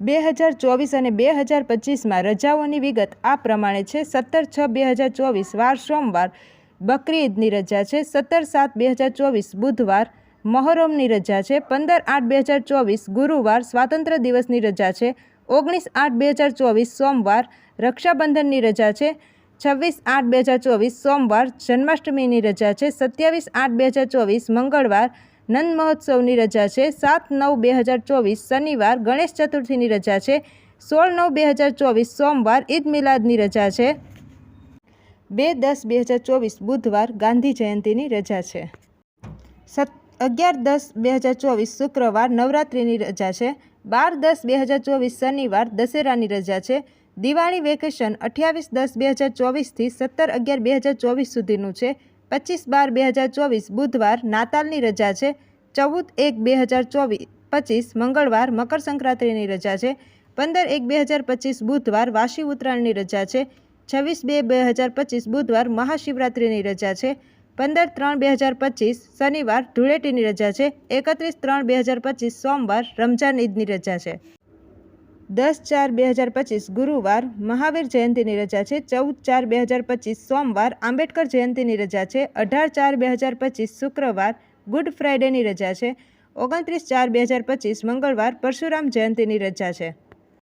બે હજાર ચોવીસ અને બે હજાર પચીસમાં રજાઓની વિગત આ પ્રમાણે છે. સત્તર છ બે હજાર ચોવીસ વાર સોમવાર બકરી ઈદની રજા છે. સત્તર સાત બે હજાર ચોવીસ બુધવાર મહોરમની રજા છે. પંદર આઠ બે હજાર ચોવીસ ગુરુવાર સ્વાતંત્ર્ય દિવસની રજા છે. ઓગણીસ આઠ બે હજાર ચોવીસ સોમવાર રક્ષાબંધનની રજા છે. છવ્વીસ આઠ બે હજાર ચોવીસ સોમવાર જન્માષ્ટમીની રજા છે. સત્યાવીસ આઠ બે હજાર ચોવીસ મંગળવાર નંદ મહોત્સવની રજા છે. સાત નવ બે હજાર ચોવીસ શનિવાર ગણેશ ચતુર્થીની રજા છે. સોળ નવ બે હજાર ચોવીસ સોમવાર ઈદ મિલાદની રજા છે. બે દસ બે હજાર ચોવીસ બુધવાર ગાંધી જયંતિની રજા છે. સત, અગિયાર દસ બે હજાર ચોવીસ શુક્રવાર નવરાત્રિની રજા છે. બાર દસ બે હજાર ચોવીસ શનિવાર દશેરાની રજા છે. દિવાળી વેકેશન અઠ્યાવીસ દસ બે હજાર ચોવીસથી સત્તર અગિયાર બે હજાર ચોવીસ સુધીનું છે. પચીસ બાર બે હજાર ચોવીસ બુધવાર નાતાલની રજા છે. ચૌદ એક બે હજાર ચોવીસ પચીસ મંગળવાર મકર સંક્રાંતિની રજા છે. પંદર એક બે હજાર પચીસ બુધવાર વાસી ઉત્તરાયણની રજા છે. છવ્વીસ બે બે હજાર પચીસ બુધવાર મહાશિવરાત્રિની રજા છે. પંદર ત્રણ બે હજાર પચીસ શનિવાર ધૂળેટીની રજા છે. એકત્રીસ ત્રણ બે હજાર પચીસ સોમવાર રમજાન ઈદની રજા છે. દસ ચાર બે હજાર પચીસ ગુરુવાર મહાવીર જયંતિની રજા છે. ચૌદ ચાર બે હજાર પચીસ સોમવાર આંબેડકર જયંતિની રજા છે. અઢાર ચાર બે હજાર પચીસ શુક્રવાર ગુડ ફ્રાઇડેની રજા છે. ઓગણત્રીસ ચાર બે હજાર પચીસ મંગળવાર પરશુરામ જયંતિની રજા છે.